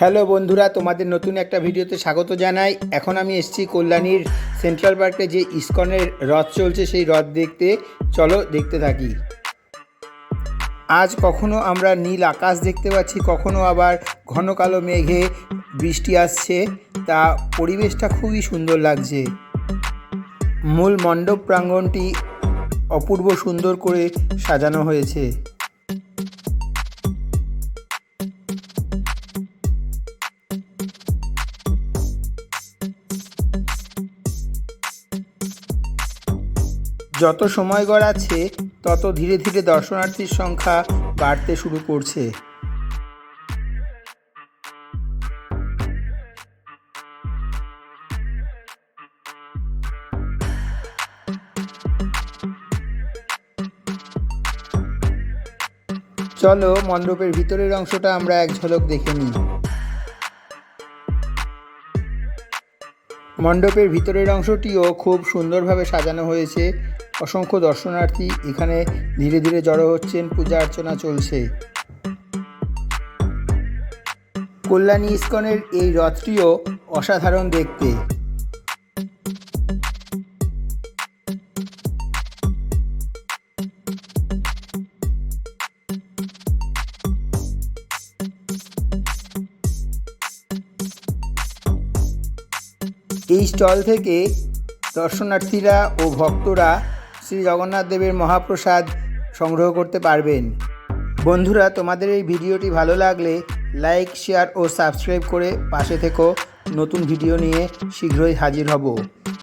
Hello বন্ধুরা, তোমাদের নতুন একটা ভিডিওতে স্বাগত জানাই। এখন আমি এসেছি কল্যাণীর সেন্ট্রাল পার্কে যে ইস্কনের রথ চলছে, সেই রথ দেখতে। চলো দেখতে থাকি। আজ কখনো আমরা নীল আকাশ দেখতে পাচ্ছি, কখনো আবার ঘন কালো মেঘে বৃষ্টি আসছে। তা পরিবেশটা খুবই সুন্দর লাগছে। মূল মণ্ডপ প্রাঙ্গণটি অপূর্ব সুন্দর করে সাজানো হয়েছে। যত সময় গড়াচ্ছে, তত ধীরে ধীরে দর্শনার্থীর সংখ্যা বাড়তে শুরু করছে। চলো মণ্ডপের ভিতরের অংশটা আমরা এক ঝলক দেখে নিই। মণ্ডপের ভিতরের অংশটিও খুব সুন্দরভাবে সাজানো হয়েছে। অসংখ্য দর্শনার্থী এখানে ধীরে ধীরে জড়ো হচ্ছেন, পূজা অর্চনা চলছে। কল্যাণী ইস্কনের এই রথটিও অসাধারণ দেখতে। এই স্টল থেকে দর্শনার্থীরা ও ভক্তরা শ্রী জগন্নাথ দেবের মহাপ্রসাদ সংগ্রহ করতে পারবেন। বন্ধুরা, তোমাদের এই ভিডিওটি ভালো লাগলে লাইক, শেয়ার ও সাবস্ক্রাইব করে পাশে থেকো। নতুন ভিডিও নিয়ে শীঘ্রই হাজির হব।